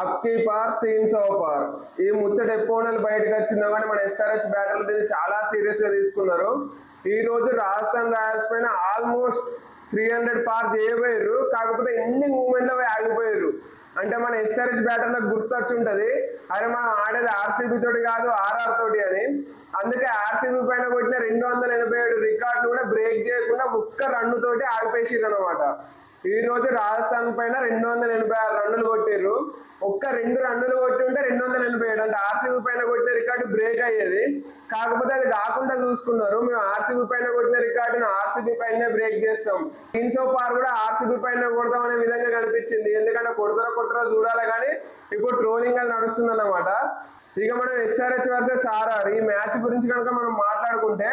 అక్కి పార్ తీన్ సో పార్. ఈ ముచ్చట ఎప్పుడు బయటకు వచ్చిందో కానీ మన ఎస్ఆర్హెచ్ బ్యాటర్లు దీన్ని చాలా సీరియస్గా తీసుకున్నారు. ఈ రోజు రాజస్థాన్ రాయల్స్ పైన ఆల్మోస్ట్ త్రీ హండ్రెడ్ పార్ చేయబోయారు. కాకపోతే ఎన్ని మూమెంట్లో పోయి ఆగిపోయారు? అంటే మన ఎస్ఆర్హెచ్ బ్యాటర్లకు గుర్తొచ్చి ఉంటది. అరే మనం ఆడేది ఆర్సీబీ తోటి కాదు ఆర్ఆర్ తోటి అని. అందుకే ఆర్సీబీ పైన కొట్టిన రెండు వందల ఎనభై ఏడు రికార్డులు కూడా బ్రేక్ చేయకుండా ఒక్క రన్ను తోటి ఆగిపేసిరు అనమాట ఈ రోజు రాజస్థాన్ పైన రెండు వందల ఎనభై ఆరు రన్నులు కొట్టారు ఒక్క రెండు రన్నులు కొట్టి ఉంటే రెండు వందల ఎనభై ఏడు. అంటే ఆర్సీబీ పైన కొట్టిన రికార్డు బ్రేక్ అయ్యేది. కాకపోతే అది కాకుండా చూసుకున్నారు. మేము ఆర్సీబీ పైన కొట్టిన రికార్డును ఆర్సీబీ పైన బ్రేక్ చేస్తాం. సో పార్ కూడా ఆర్సీబీ పైన కొడతాం అనే విధంగా కనిపించింది. ఎందుకంటే కొడతారో కొట్టరో చూడాలి కానీ ఇప్పుడు ట్రోలింగ్ అది నడుస్తుంది అన్నమాట ఇక మనం ఎస్ఆర్హెచ్ వర్సెస్ ఆర్ఆర్ ఈ మ్యాచ్ గురించి కనుక మనం మాట్లాడుకుంటే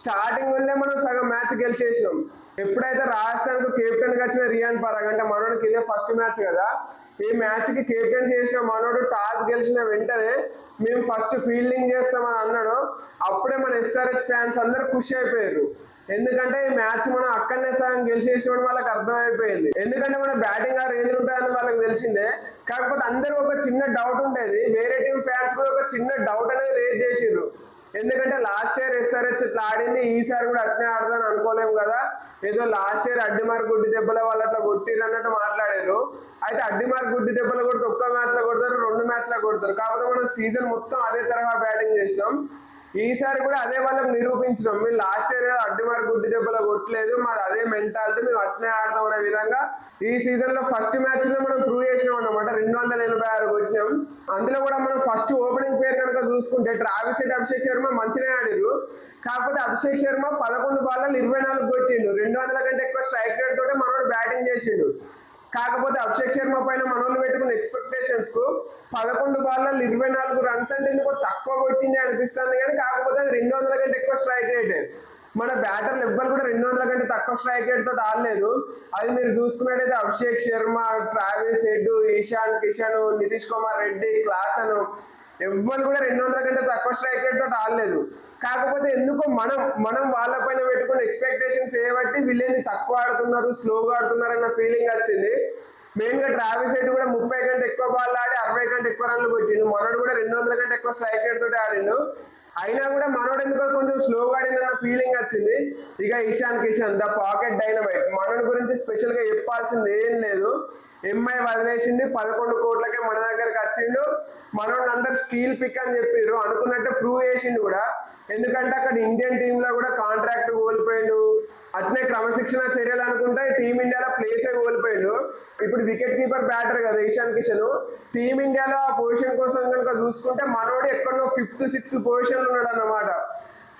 స్టార్టింగ్ వల్లే మనం సగం మ్యాచ్ గెలిచేసినాం. ఎప్పుడైతే రాజస్థాన్కు కెప్టెన్గా వచ్చిన రియాన్ పరాగ్ అంటే మనోడికి ఇదే ఫస్ట్ మ్యాచ్ కదా ఈ మ్యాచ్కి కెప్టెన్ చేసిన మనోడు టాస్ గెలిచిన వెంటనే మేము ఫస్ట్ ఫీల్డింగ్ చేస్తామని అన్నాడు. అప్పుడే మన ఎస్ఆర్హెచ్ ఫ్యాన్స్ అందరు ఖుషి అయిపోయారు. ఎందుకంటే ఈ మ్యాచ్ మనం అక్కడనే సగం గెలిచేసిన వాళ్ళకి అర్థమైపోయింది. ఎందుకంటే మన బ్యాటింగ్ ఆ రేంజ్ ఉంటుందని వాళ్ళకి తెలిసిందే. కాకపోతే అందరూ ఒక చిన్న డౌట్ ఉండేది. వేరే టీం ఫ్యాన్స్ కూడా ఒక చిన్న డౌట్ అనేది రేజ్ చేసిర్రు. ఎందుకంటే లాస్ట్ ఇయర్ ఎస్ఆర్హెచ్ ఇట్లా ఆడింది ఈసారి కూడా అట్నే ఆడదని అనుకోలేము కదా. ఏదో లాస్ట్ ఇయర్ అడ్డిమార్ గుడ్డి దెబ్బల వాళ్ళు అట్లా కొట్టిరు అన్నట్టు మాట్లాడారు. అయితే అడ్డిమార్ గుడ్డి దెబ్బలు కొడితే ఒక్క మ్యాచ్లో కొడతారు రెండు మ్యాచ్లో కొడతారు. కాకపోతే మనం సీజన్ మొత్తం అదే తరహా బ్యాటింగ్ చేసినాం. ఈసారి కూడా అదే వాళ్ళకి నిరూపించినాం. మేము లాస్ట్ ఇయర్ అడ్డిమార్ గుడ్డి దెబ్బలు కొట్టలేదు మాది అదే మెంటాలిటీ మేము అట్నే ఆడతాం అనే విధంగా ఈ సీజన్లో ఫస్ట్ మ్యాచ్లో మనం ప్రూవ్ చేసినాం అనమాట రెండు వందల ఎనభై ఆరు కొట్టినాం. అందులో కూడా మనం ఫస్ట్ ఓపెనింగ్ పేరు కనుక చూసుకుంటే ట్రావిస్ హెడ్ అభిషేక్ శర్మ మంచిగా ఆడిరు. కాకపోతే అభిషేక్ శర్మ పదకొండు బాల్లో ఇరవై నాలుగు కొట్టిండు. రెండు వందల కంటే ఎక్కువ స్ట్రైక్ రేట్ తోటే మనోడు బ్యాటింగ్ చేసిండు. కాకపోతే అభిషేక్ శర్మ పైన మనోళ్ళు పెట్టుకున్న ఎక్స్పెక్టేషన్స్కు పదకొండు బాల్లో ఇరవై నాలుగు రన్స్ అంటే ఎందుకో తక్కువ కొట్టింది అనిపిస్తుంది కానీ కాకపోతే అది రెండు వందల కంటే ఎక్కువ స్ట్రైక్ రేట్ మన బ్యాటర్లు ఎవ్వరు కూడా రెండు వందల కంటే తక్కువ స్ట్రైక్ రేట్ తోటి ఆడలేదు. అది మీరు చూసుకున్నట్టయితే Abhishek Sharma Travis Head Ishan Kishan Nitish Kumar Reddy Klaasen ఎవ్వరు కూడా రెండు వందల కంటే తక్కువ స్ట్రైక్ రేట్ తోటి ఆడలేదు. కాకపోతే ఎందుకో మనం మనం వాళ్ళపైన పెట్టుకున్న ఎక్స్పెక్టేషన్స్ ఏబట్టి వీళ్ళేంది తక్కువ ఆడుతున్నారు స్లోగా ఆడుతున్నారు అన్న ఫీలింగ్ వచ్చింది. మెయిన్గా ట్రావిస్ కూడా ముప్పై కంటే ఎక్కువ బాల్ ఆడి అరవై కంటే ఎక్కువ రన్లు కొట్టిండు. మనోడు కూడా రెండు వందల కంటే ఎక్కువ స్ట్రైక్ రేట్ తోటి ఆడిండు. అయినా కూడా మనోడు ఎందుకో కొంచెం స్లోగా ఆడిన ఫీలింగ్ వచ్చింది. ఇక Ishan Kishan the pocket dynamite మనోడి గురించి స్పెషల్గా చెప్పాల్సింది ఏం లేదు. ఎంఐ వదిలేసింది పదకొండు కోట్లకే మన దగ్గరకు వచ్చిండు. మనోడు అందరు స్టీల్ పిక్ అని చెప్పారు అనుకున్నట్టు ప్రూవ్ చేసిండు కూడా. ఎందుకంటే అక్కడ ఇండియన్ టీమ్లో కూడా కాంట్రాక్ట్ కోల్పోయిండు. అట్నే క్రమశిక్షణ చర్యలు అనుకుంటే టీమిండియాలో ప్లేసే కోల్పోయిండు. ఇప్పుడు వికెట్ కీపర్ బ్యాటర్ కదా ఇషాన్ కిషన్. టీమిండియాలో ఆ పొజిషన్ కోసం కనుక చూసుకుంటే మనోడు ఎక్కడో ఫిఫ్త్ సిక్స్త్ పొజిషన్ ఉన్నాడు అన్నమాట.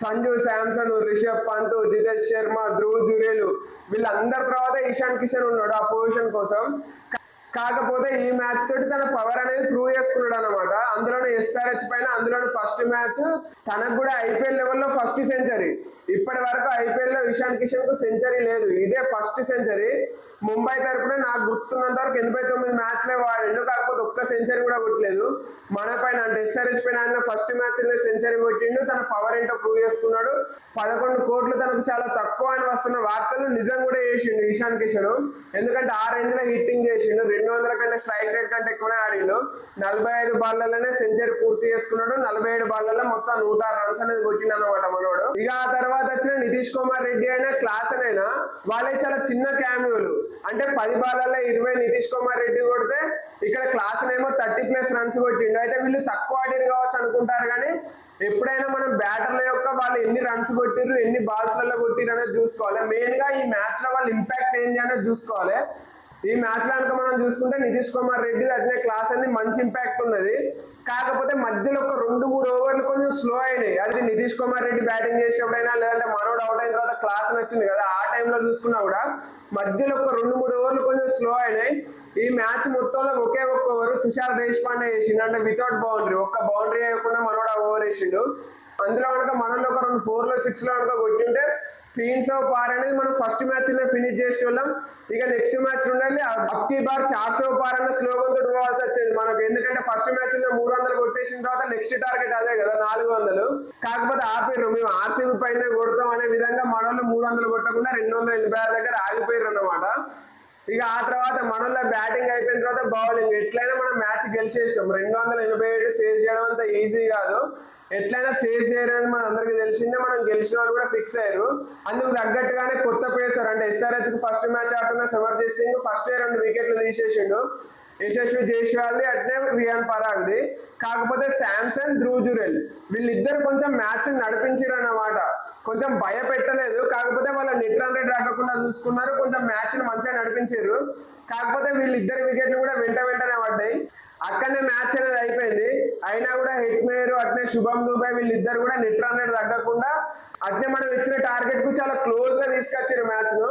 సంజు శాంసన్ రిషబ్ పంత్ జితేష్ శర్మ ధ్రువ్ జురేలు. వీళ్ళందరి తర్వాత ఇషాన్ కిషన్ ఉన్నాడు ఆ పొజిషన్ కోసం. కాకపోతే ఈ మ్యాచ్ తోటి తన పవర్ అనేది ప్రూవ్ చేసుకున్నాడు అనమాట అందులోనే ఎస్ఆర్హెచ్ పైన అందులోనే ఫస్ట్ మ్యాచ్ తనకు కూడా ఐపీఎల్ లెవెల్లో ఫస్ట్ సెంచరీ ఇప్పటి వరకు ఐపీఎల్లో ఇషాన్ కిషన్కు సెంచరీ లేదు. ఇదే ఫస్ట్ సెంచరీ ముంబై తరపున నాకు గుర్తున్నంత వరకు ఎనభై తొమ్మిది మ్యాచ్లే వాడిండు కాకపోతే ఒక్క సెంచరీ కూడా కొట్టలేదు. మన పైన అంటే ఎస్ఆర్ఎస్ పైన ఆయన ఫస్ట్ మ్యాచ్ సెంచరీ కొట్టిండు. తన పవర్ ఏంటో ప్రూవ్ చేసుకున్నాడు. పదకొండు కోట్లు తనకు చాలా తక్కువ అని వస్తున్న వార్తలు నిజం కూడా చేసిండు ఇషాన్ కిషన్. ఎందుకంటే ఆ రేంజ్లో హిట్టింగ్ చేసిండు. రెండు వందల కంటే స్ట్రైక్ రేట్ కంటే ఎక్కువనే ఆడిండు. నలభై ఐదు బాల్లలోనే సెంచరీ పూర్తి చేసుకున్నాడు. నలభై ఏడు బాల్లలో మొత్తం నూట ఆరు రన్స్ అనేది కొట్టిండు అనమాట మనోడు. ఇక ఆ తర్వాత వచ్చిన నితీష్ కుమార్ రెడ్డి అయినా క్లాస్ అయినా వాళ్ళే చాలా చిన్న క్యామియోలు అంటే పది బాలలో ఇరవై నితీష్ కుమార్ రెడ్డి కొడితే ఇక్కడ క్లాస్ ఏమో థర్టీ ప్లస్ రన్స్ కొట్టిండు. అయితే వీళ్ళు తక్కువ ఆడిరు కావచ్చు అనుకుంటారు కానీ ఎప్పుడైనా మనం బ్యాటర్ల యొక్క వాళ్ళు ఎన్ని రన్స్ కొట్టిర్రు ఎన్ని బాల్స్లలో కొట్టిర్రు అనేది చూసుకోవాలి. మెయిన్గా ఈ మ్యాచ్లో వాళ్ళ ఇంపాక్ట్ ఏంటి అనేది చూసుకోవాలి. ఈ మ్యాచ్లో కనుక మనం చూసుకుంటే నితీష్ కుమార్ రెడ్డి అట్లే క్లాస్ అనేది మంచి ఇంపాక్ట్ ఉన్నది. కాకపోతే మధ్యలో ఒక రెండు మూడు ఓవర్లు కొంచెం స్లో అయినాయి. అది నితీష్ కుమార్ రెడ్డి బ్యాటింగ్ చేసేప్పుడైనా లేదంటే మనోడు అవుట్ అయిన తర్వాత క్లాస్ నచ్చింది కదా ఆ టైంలో చూసుకున్నా కూడా మధ్యలో ఒక రెండు మూడు ఓవర్లు కొంచెం స్లో అయినాయి. ఈ మ్యాచ్ మొత్తంలో ఒకే ఒక్క ఓవర్ తుషార్ దేశపాండే వేసిండు అంటే వితౌట్ బౌండరీ ఒక్క బౌండరీ వేయకుండా మనోడు ఆ ఓవర్ వేసిండు. అందులో కనుక మనలో ఒక రెండు ఫోర్లో సిక్స్లో కనుక కొట్టింటే తీన్స్ ఆఫ్ పార్ అనేది మనం ఫస్ట్ మ్యాచ్లో ఫినిష్ చేసి వాళ్ళం ఇక నెక్స్ట్ మ్యాచ్ ఉండాలి. అప్కి బార్ చార్ సో పార్ అన్న స్లోగన్తో పోవాల్సి వచ్చేది మనకు. ఎందుకంటే ఫస్ట్ మ్యాచ్లో మూడు వందలు కొట్టేసిన తర్వాత నెక్స్ట్ టార్గెట్ అదే కదా నాలుగు వందలు. కాకపోతే ఆపిర్రు మేము ఆర్సీబీ పైన కొడతాం అనే విధంగా మనోళ్ళు మూడు వందలు కొట్టకుండా రెండు వందల ఎనభై ఆరు దగ్గర ఆగిపోయారు అన్నమాట. ఇక ఆ తర్వాత మనలో బ్యాటింగ్ అయిపోయిన తర్వాత బౌలింగ్ ఎట్లయినా మనం మ్యాచ్ గెలిచేసినాం. రెండు వందల ఎనభై ఏడు చేసి చేయడం అంత ఈజీ కాదు. ఎట్లయినా చేజ్ చేయరని మన అందరికి తెలిసిందే మనం గెలిచిన వాళ్ళు కూడా ఫిక్స్ అయ్యారు. అందుకు తగ్గట్టుగానే కొత్త పేసర్ అంటే ఎస్ఆర్హెచ్ ఫస్ట్ మ్యాచ్ ఆడుతున్న సమర్జీత్ సింగ్ ఫస్ట్ రెండు వికెట్లు తీసేసిండు. యశస్వి జైస్వాల్ది అట్నే రియాన్ పరాగ్ది కాకపోతే శాంసన్ ధ్రువ్ జురెల్ వీళ్ళిద్దరు కొంచెం మ్యాచ్ నడిపించారు అన్నమాట కొంచెం భయపెట్టలేదు. కాకపోతే వాళ్ళ నెట్ రన్ రేట్ తగ్గకుండా చూసుకున్నారు. కొంచెం మ్యాచ్ని మంచిగా నడిపించారు కాకపోతే వీళ్ళిద్దరు వికెట్లు కూడా వెంట వెంటనే పడ్డాయి. అక్కడనే మ్యాచ్ అనేది అయిపోయింది. అయినా కూడా హిట్ మేయర్ అట్నే శుభం దుబాయ్ వీళ్ళిద్దరు కూడా నెట్ రన్ రేట్ తగ్గకుండా అట్నే మనం ఇచ్చిన టార్గెట్కు చాలా క్లోజ్గా తీసుకొచ్చారు మ్యాచ్ను.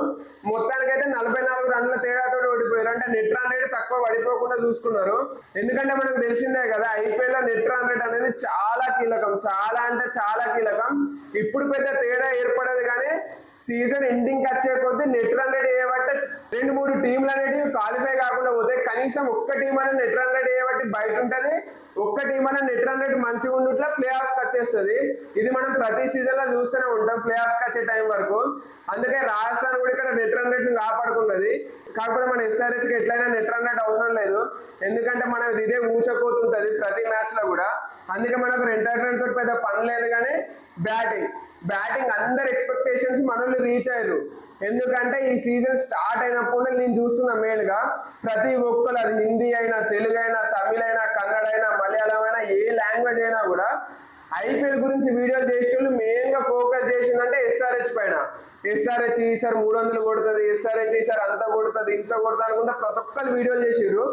మొత్తానికైతే నలభై నాలుగు రన్ల తేడాతో ఓడిపోయారు. అంటే నెట్ రన్ రేట్ తక్కువ పడిపోకుండా చూసుకున్నారు. ఎందుకంటే మనకు తెలిసిందే కదా ఐపీఎల్లో నెట్ రన్ రేట్ అనేది చాలా కీలకం. చాలా అంటే చాలా కీలకం. ఇప్పుడు పెద్ద తేడా ఏర్పడదు కానీ సీజన్ ఎండింగ్ వచ్చే కొద్దీ నెట్ రన్ రేట్ చేయబట్టే రెండు మూడు టీంలు అనేటివి క్వాలిఫై కాకుండా పోతే కనీసం ఒక్క టీం అనేది నెట్ రన్ రేట్ చేయబట్టి బయట ఉంటుంది. ఒక్క టీం అనేది నెట్ రన్ రేట్ మంచిగా ఉండుట్లా ప్లే ఆఫ్స్ వచ్చేస్తుంది. ఇది మనం ప్రతి సీజన్లో చూస్తూనే ఉంటాం ప్లే ఆఫ్స్ వచ్చే టైం వరకు. అందుకే రాజస్థాన్ కూడా ఇక్కడ నెట్ రన్ రేట్ కాపాడుకున్నది. కాకపోతే మన ఎస్ఆర్ఎస్కి ఎట్లయినా నెట్ రన్ రేట్ అవసరం లేదు. ఎందుకంటే మనం ఇదే ఊచకోతుంటది ప్రతి మ్యాచ్లో కూడా. అందుకే మనకు ఎంటర్టైన్మెంట్తో పెద్ద పని లేదు కానీ బ్యాటింగ్ బ్యాటింగ్ అందరి ఎక్స్పెక్టేషన్స్ మనల్ని రీచ్ అయ్యారు. ఎందుకంటే ఈ సీజన్ స్టార్ట్ అయినప్పుడు నేను చూస్తున్న మెయిన్గా ప్రతి ఒక్కరు అది హిందీ అయినా తెలుగు అయినా తమిళ అయినా కన్నడ అయినా మలయాళం అయినా ఏ లాంగ్వేజ్ అయినా కూడా ఐపీఎల్ గురించి వీడియోలు చేసేటోళ్ళు మెయిన్గా ఫోకస్ చేసిందంటే ఎస్ఆర్హెచ్ పైన. ఎస్ఆర్హెచ్ ఈసారి మూడు వందలు కొడుతుంది ఎస్ఆర్హెచ్ ఈసారి అంత కొడుతుంది ఇంత కొడుతుంది అనుకుంటే ప్రతి ఒక్కరు వీడియోలు చేసారు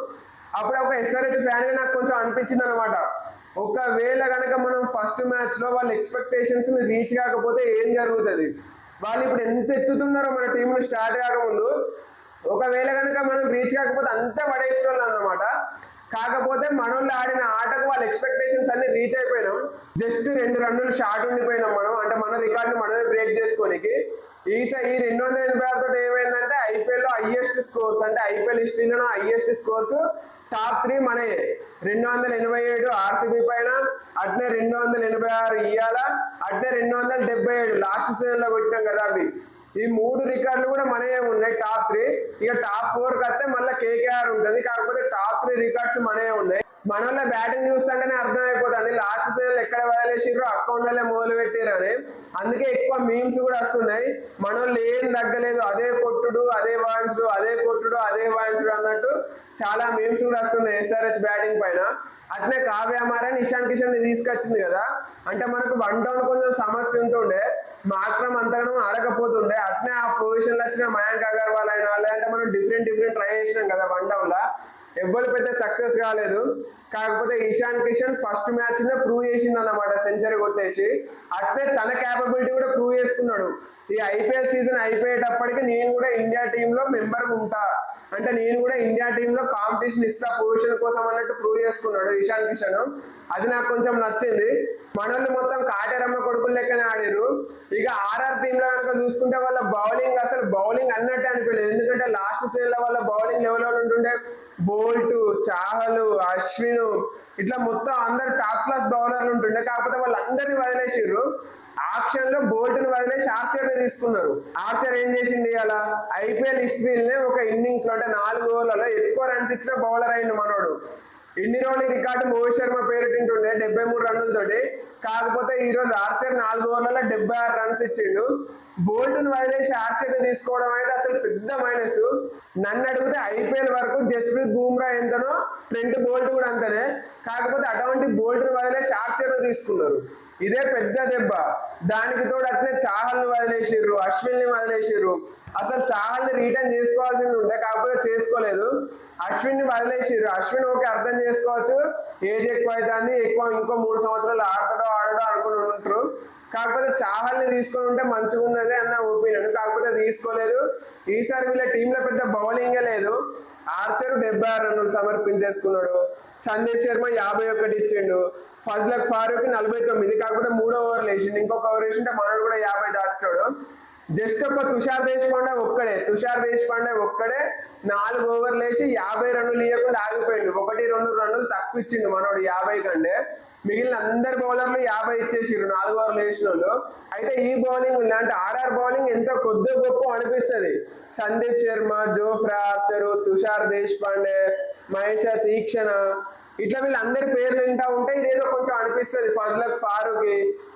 అప్పుడు ఒక ఎస్ఆర్హెచ్ ఫ్యాన్గా నాకు కొంచెం అనిపించింది అనమాట ఒకవేళ కనుక మనం ఫస్ట్ మ్యాచ్లో వాళ్ళ ఎక్స్పెక్టేషన్స్ రీచ్ కాకపోతే ఏం జరుగుతుంది? వాళ్ళు ఇప్పుడు ఎంత ఎత్తుతున్నారో మన టీం స్టార్ట్ కాకముందు ఒకవేళ కనుక మనం రీచ్ కాకపోతే అంతా పడేసుకోవాలి అన్నమాట. కాకపోతే మనోళ్ళు ఆడిన ఆటకు వాళ్ళ ఎక్స్పెక్టేషన్స్ అన్ని రీచ్ అయిపోయినాం. జస్ట్ రెండు రన్నులు షార్ట్ ఉండిపోయినాం మనం. అంటే మన రికార్డుని మనమే బ్రేక్ చేసుకోనికి. ఈసారి ఈ రెండు వందల ఎనభై ఆరుతో ఏమైందంటే ఐపీఎల్లో హైయెస్ట్ స్కోర్స్ అంటే ఐపీఎల్ హిస్టరీలో హైయెస్ట్ స్కోర్స్ టాప్ త్రీ మనయే రెండు వందల ఎనభై ఏడు ఆర్సీబీ పైన అట్నే రెండు వందల ఎనభై ఆరు ఇయ్యాల అట్నే రెండు వందల డెబ్బై ఏడు లాస్ట్ సీజన్లో కొట్టినాం కదా అవి. ఈ మూడు రికార్డులు కూడా మనయే ఉన్నాయి టాప్ త్రీ. ఇక టాప్ ఫోర్ కస్తే మళ్ళీ కేకేఆర్ ఉంటుంది. కాకపోతే టాప్ త్రీ రికార్డ్స్ మనయే ఉన్నాయి. మన వాళ్ళ బ్యాటింగ్ చూస్తుంటేనే అర్థమైపోతుంది. లాస్ట్ సీజన్ ఎక్కడ వదిలేసిర్రో అకౌంట్లే మొదలు పెట్టారు అని. అందుకే ఎక్కువ మీమ్స్ కూడా వస్తున్నాయి. మన ఏం తగ్గలేదు అదే కొట్టుడు అదే వాయించుడు అదే కొట్టుడు అదే వాయించుడు అన్నట్టు చాలా మీమ్స్ కూడా వస్తున్నాయి ఎస్ఆర్హెచ్ బ్యాటింగ్ పైన. అట్నే కావ్యమారని ఇషాన్ కిషన్ని తీసుకొచ్చింది కదా. అంటే మనకు వన్ డౌన్ కొంచెం సమస్య ఉంటుండే. మాత్రం అంతగానో ఆడకపోతుండే. అట్నే ఆ పొజిషన్లో వచ్చిన మయాంక్ అగర్వాల్ అయినా లేదంటే మనం డిఫరెంట్ డిఫరెంట్ ట్రై చేసినాం కదా వన్ డౌన్ లా. ఎవ్వరు పెద్ద సక్సెస్ కాలేదు. కాకపోతే ఇషాన్ కిషన్ ఫస్ట్ మ్యాచ్లో ప్రూవ్ చేసిండు అన్నమాట సెంచరీ కొట్టేసి. అట్లే తన క్యాపబిలిటీ కూడా ప్రూవ్ చేసుకున్నాడు. ఈ ఐపీఎల్ సీజన్ అయిపోయేటప్పటికి నేను కూడా ఇండియా టీమ్లో మెంబర్ ఉంటా. అంటే నేను కూడా ఇండియా టీమ్లో కాంపిటీషన్ ఇస్తా పొజిషన్ కోసం అన్నట్టు ప్రూవ్ చేసుకున్నాడు ఇషాన్ కిషన్. అది నాకు కొంచెం నచ్చింది. మనల్ని మొత్తం కాటేరమ్మ కొడుకులు లెక్కనే ఆడారు. ఇక ఆర్ఆర్ టీమ్లో కనుక చూసుకుంటే వాళ్ళ బౌలింగ్ అసలు బౌలింగ్ అన్నట్టు అనిపించలేదు. ఎందుకంటే లాస్ట్ సీజన్లో వాళ్ళ బౌలింగ్ లెవెల్ ఉంటుండే బోల్ట్ చాహలు అశ్విన్ ఇట్లా మొత్తం అందరు టాప్ క్లాస్ బౌలర్లు ఉంటుండే. కాకపోతే వాళ్ళందరినీ వదిలేసిర్రు. ఆప్షన్లో బోల్ట్ని వదిలేసి ఆర్చర్ని తీసుకున్నారు. ఆర్చర్ ఏం చేసింది అలా ఐపీఎల్ హిస్టరీలోనే ఒక ఇన్నింగ్స్లో అంటే నాలుగు ఓవర్లలో ఎక్కువ రన్స్ ఇచ్చిన బౌలర్ అయింది మనోడు. ఇన్ని రోజులు రికార్డు మోహిత్ శర్మ పేరు తింటుండే డెబ్బై మూడు రన్నులతోటి కాకపోతే ఈ రోజు ఆర్చర్ నాలుగు ఓవర్లలో డెబ్బై ఆరు రన్స్ ఇచ్చిండు. బోల్ట్ వదిలేసి ఆర్చర్ తీసుకోవడం అయితే అసలు పెద్ద మైనస్ నన్ను అడిగితే ఐపీఎల్ వరకు జస్ప్రీత్ బూమ్రా ఎంతనో ట్రెంట్ బోల్ట్ కూడా అంతనే. కాకపోతే అటువంటి బోల్ట్ వదిలేసి ఆర్చర్ తీసుకున్నారు. ఇదే పెద్ద దెబ్బ. దానికి తోడు అట్లే చాహల్ని వదిలేసిర్రు అశ్విన్ని వదిలేసిర్రు. అసలు చాహల్ని రిటర్న్ చేసుకోవాల్సింది ఉంటే కాకపోతే చేసుకోలేదు. అశ్విన్ని వదిలేసిర్రు. అశ్విన్ ఓకే అర్థం చేసుకోవచ్చు. ఏజ్ ఎక్కువ అవుతుంది ఎక్కువ ఇంకో మూడు సంవత్సరాలు ఆడతాడో ఆడడో అనుకుని ఉంటారు. కాకపోతే చాహల్ని తీసుకొని ఉంటే మంచిగా ఉన్నదే అన్న ఒపీనియన్. కాకపోతే తీసుకోలేదు. ఈసారి వీళ్ళ టీంలో పెద్ద బౌలింగే లేదు. ఆర్చర్ డెబ్బై ఆరు రన్నులు సమర్పించేసుకున్నాడు. సందీప్ శర్మ యాభై ఒకటి ఇచ్చిండు. ఫజ్లక్ ఫారూక్ నలభై తొమ్మిది. కాకపోతే మూడో ఓవర్లు వేసిండు. ఇంకొక ఓవర్ వేసింటే మనోడు కూడా యాభై దాటుతాడు. జస్ట్ ఒక తుషార్ దేశపాండే ఒక్కడే. తుషార్ దేశపాండే ఒక్కడే నాలుగు ఓవర్లు వేసి యాభై రన్నులు ఇవ్వకుండా ఆగిపోయిండు. ఒకటి రెండు రన్నులు తక్కువ ఇచ్చిండు మనోడు యాభై కంటే. మిగిలిన అందరు బౌలర్లు యాభై ఇచ్చేసిర్రు నాలుగు ఓవర్లు వేసిన వాళ్ళు అయితే ఈ బౌలింగ్ ఉంది అంటే ఆర్ఆర్ బౌలింగ్ ఎంతో కొద్ది గొప్ప అనిపిస్తుంది. Sandeep Sharma Jofra Archer Tushar Deshpande Maheesh Theekshana. ఇట్లా వీళ్ళందరి పేర్లు వింటా ఉంటే ఇదేదో కొంచెం అనిపిస్తుంది. ఫజ్లక్ ఫారూక్.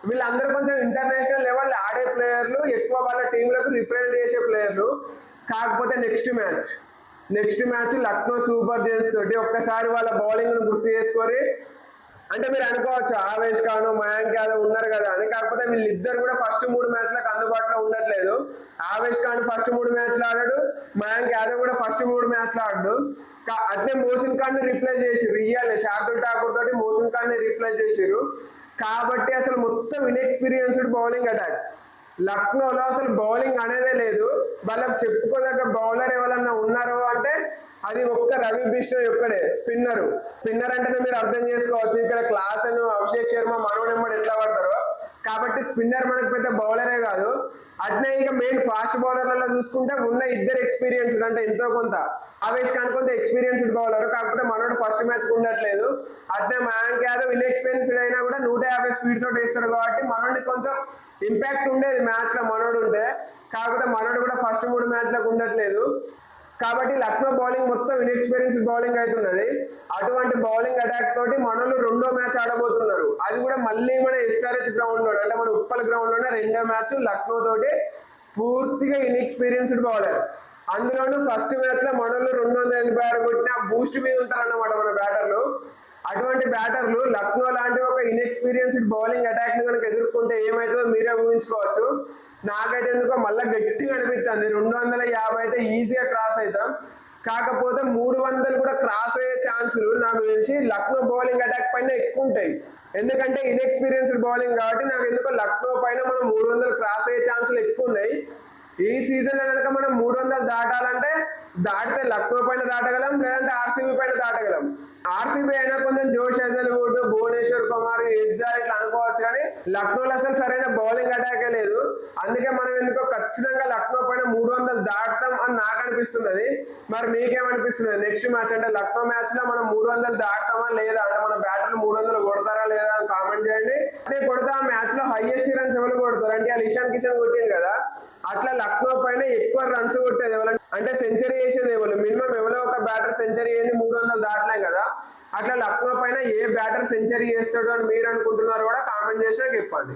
వీళ్ళందరూ కొంచెం ఇంటర్నేషనల్ లెవెల్ ఆడే ప్లేయర్లు ఎక్కువ వాళ్ళ టీంలకు రిప్రజెంట్ చేసే ప్లేయర్లు. కాకపోతే next match next match Lucknow super giants తోటి ఒక్కసారి వాళ్ళ బౌలింగ్ను గుర్తు చేసుకొని అంటే మీరు అనుకోవచ్చు ఆవేష్ ఖాన్ మయాంక్ యాదవ్ ఉన్నారు కదా అని. కాకపోతే వీళ్ళిద్దరు కూడా ఫస్ట్ మూడు మ్యాచ్లకు అందుబాటులో ఉండట్లేదు. ఆవేష్ ఖాన్ ఫస్ట్ మూడు మ్యాచ్లు ఆడాడు మయాంక్ యాదవ్ కూడా ఫస్ట్ మూడు మ్యాచ్లు ఆడాడు. కా- అట్లే మోసిన్ ఖాన్ని రిప్లేస్ చేసిరు ఇయ్యాలి శార్దుల్ ఠాకూర్ తోటి మోసిన్ ఖాన్ని రిప్లేస్ చేసిరు కాబట్టి అసలు మొత్తం ఇన్ఎక్స్పీరియన్స్డ్ బౌలింగ్ అటాక్ లక్నోలో అసలు బౌలింగ్ అనేదే లేదు. వాళ్ళకి చెప్పుకోదగ్గ బౌలర్ ఎవరన్నా ఉన్నారో అంటే అది ఒక్క రవి బిష్ణోయ్ ఒక్కడే స్పిన్నర్. స్పిన్నర్ అంటేనే మీరు అర్థం చేసుకోవచ్చు. ఇక్కడ క్లాస్ అని అభిషేక్ శర్మ మనోడెమ్మడి ఎట్లా పడతారో. కాబట్టి స్పిన్నర్ మనకు పెద్ద బౌలరే కాదు. అట్నే ఇక మెయిన్ ఫాస్ట్ బౌలర్లలో చూసుకుంటే ఉన్న ఇద్దరు ఎక్స్పీరియన్స్డ్ అంటే ఎంతో కొంత. ఆవేష్ ఖాన్ కొంత ఎక్స్పీరియన్స్డ్ బౌలర్. కాకపోతే మనోడు ఫస్ట్ మ్యాచ్ ఉండట్లేదు. అట్నే మయాంక్ యాదవ్ ఇన్ఎక్స్పీరియన్స్డ్ అయినా కూడా నూట యాభై స్పీడ్ తోటి వేస్తాడు కాబట్టి మనోడికి కొంచెం ఇంపాక్ట్ ఉండేది మ్యాచ్లో మనోడు ఉంటే. కాకపోతే మనోడు కూడా ఫస్ట్ మూడు మ్యాచ్లకు ఉండట్లేదు. కాబట్టి లక్నో బౌలింగ్ మొత్తం ఇన్ఎక్స్పీరియన్స్ బౌలింగ్ అవుతున్నది అటువంటి బౌలింగ్ అటాక్ తోటి మనోళ్ళు రెండో మ్యాచ్ ఆడబోతున్నారు. అది కూడా మళ్ళీ మన ఎస్ఆర్హెచ్ గ్రౌండ్లో అంటే మన ఉప్పల్ గ్రౌండ్లోనే రెండో మ్యాచ్ లక్నో తోటి పూర్తిగా ఇన్ఎక్స్పీరియన్స్డ్ బౌలర్ అందులోనూ ఫస్ట్ మ్యాచ్లో మనోళ్ళు రెండు వందల ఎనభై ఆరు కొట్టిన బూస్ట్ మీద ఉంటారన్నమాట మన బ్యాటర్లు. అటువంటి బ్యాటర్లు లక్నో లాంటి ఒక ఇన్ఎక్స్పీరియన్స్డ్ బౌలింగ్ అటాక్ని కనుక ఎదుర్కొంటే ఏమవుతుందో మీరే ఊహించుకోవచ్చు. నాకైతే ఎందుకో మళ్ళీ గట్టిగా అనిపిస్తుంది రెండు వందల యాభై అయితే ఈజీగా క్రాస్ అవుతాం కాకపోతే మూడు వందలు కూడా క్రాస్ అయ్యే ఛాన్సులు నాకు తెలిసి లక్నో బౌలింగ్ అటాక్ పైన ఎక్కువ ఉంటాయి ఎందుకంటే ఇన్ఎక్స్పీరియన్స్డ్ బౌలింగ్ కాబట్టి నాకు ఎందుకో లక్నో పైన మనం మూడు వందలు క్రాస్ అయ్యే ఛాన్సులు ఎక్కువ ఉన్నాయి ఈ సీజన్లో కనుక మనం మూడు వందలు దాటాలంటే దాటితే లక్నో పైన దాటగలం లేదంటే ఆర్సీబీ పైన దాటగలం. ఆర్సీబీ అయినా కొంచెం జోష్ హెజల్వుడ్ భువనేశ్వర్ కుమార్ ఎస్ఆర్ ఇట్లా అనుకోవచ్చు కానీ లక్నోలో అసలు సరైన బౌలింగ్ అటాకే లేదు. అందుకే మనం ఎందుకో ఖచ్చితంగా లక్నో పైన మూడు వందలు దాటడం అని నాకు అనిపిస్తున్నది. మరి మీకేమనిపిస్తుంది నెక్స్ట్ మ్యాచ్ అంటే లక్నో మ్యాచ్లో మనం మూడు వందలు దాటమా లేదా? అంటే మన బ్యాటర్లు మూడు వందలు కొడతారా లేదా అని కామెంట్ చేయండి. నేను కొడతా ఆ మ్యాచ్లో హైయెస్ట్ రన్స్ ఎవరు కొడతారు? అంటే వాళ్ళు ఇషాన్ కిషన్ కొట్టిండు కదా. అట్లా లక్నో పైన ఎక్కువ రన్స్ కొట్టేది ఎవరు అంటే సెంచరీ చేసేది ఎవరు? మినిమం ఎవరో ఒక బ్యాటర్ సెంచరీ అయింది మూడు వందలు దాటలే కదా. అట్లా లక్నో పైన ఏ బ్యాటర్ సెంచరీ చేస్తాడు అని మీరు అనుకుంటున్నారు కూడా కామెంట్ చేసినా చెప్పండి.